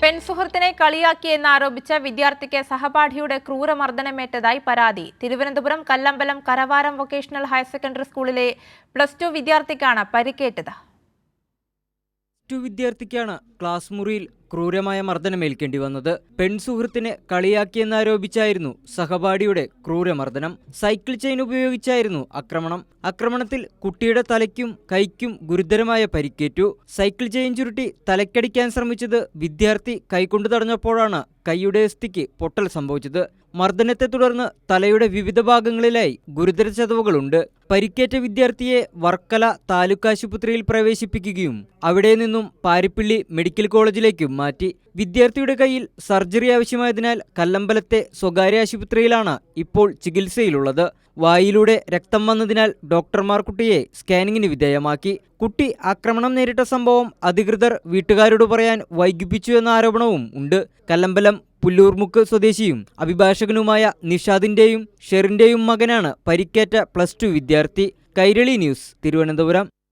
പെൺസുഹൃത്തിനെ കളിയാക്കിയെന്നാരോപിച്ച വിദ്യാർത്ഥിക്ക് സഹപാഠിയുടെ ക്രൂരമർദ്ദനമേറ്റതായി പരാതി. Thiruvananthapuram Kallambalam Karavaram vocational higher secondary സ്കൂളിലെ പ്ലസ് ടു വിദ്യാർത്ഥിക്കാണ് പരിക്കേറ്റത്. ടു വിദ്യാർത്ഥിക്കാണ് ക്ലാസ് മുറിയിൽ ക്രൂരമായ മർദ്ദനമേൽക്കേണ്ടി വന്നത്. പെൺസുഹൃത്തിനെ കളിയാക്കിയെന്നാരോപിച്ചായിരുന്നു സഹപാഠിയുടെ ക്രൂരമർദ്ദനം. സൈക്കിൾ ചെയിൻ ഉപയോഗിച്ചായിരുന്നു ആക്രമണം. ആക്രമണത്തിൽ കുട്ടിയുടെ തലയ്ക്കും കൈക്കും ഗുരുതരമായ പരിക്കേറ്റു. സൈക്കിൾ ചെയിൻ ചുരുട്ടി തലക്കടിക്കാൻ ശ്രമിച്ചത് വിദ്യാർത്ഥി കൈകൊണ്ടു തടഞ്ഞപ്പോഴാണ് കൈയുടെ അസ്ഥിക്ക് പൊട്ടൽ സംഭവിച്ചത്. മർദ്ദനത്തെ തുടർന്ന് തലയുടെ വിവിധ ഭാഗങ്ങളിലായി ഗുരുതര ചതവുകളുണ്ട്. പരിക്കേറ്റ വിദ്യാർത്ഥിയെ വർക്കല താലൂക്ക് ആശുപത്രിയിൽ പ്രവേശിപ്പിക്കുകയും അവിടെ നിന്നും പാരിപ്പിള്ളി മെഡിക്കൽ കോളേജിലേക്കും മാറ്റി. വിദ്യാർത്ഥിയുടെ കയ്യിൽ സർജറി ആവശ്യമായതിനാൽ കല്ലമ്പലത്തെ സ്വകാര്യ ആശുപത്രിയിലാണ് ഇപ്പോൾ ചികിത്സയിലുള്ളത്. വായിലൂടെ രക്തം വന്നതിനാൽ ഡോക്ടർമാർ കുട്ടിയെ സ്കാനിങ്ങിന് വിധേയമാക്കി. കുട്ടി ആക്രമണം നേരിട്ട സംഭവം അധികൃതർ വീട്ടുകാരോട് പറയാൻ വൈകിപ്പിച്ചു എന്ന ആരോപണവും ഉണ്ട്. കല്ലമ്പലം പുല്ലൂർമുക്ക് സ്വദേശിയും അഭിഭാഷകനുമായ നിഷാദിന്റെയും ഷെറിന്റെയും മകനാണ് പരിക്കേറ്റ പ്ലസ് ടു വിദ്യാർത്ഥി. കൈരളി ന്യൂസ് തിരുവനന്തപുരം.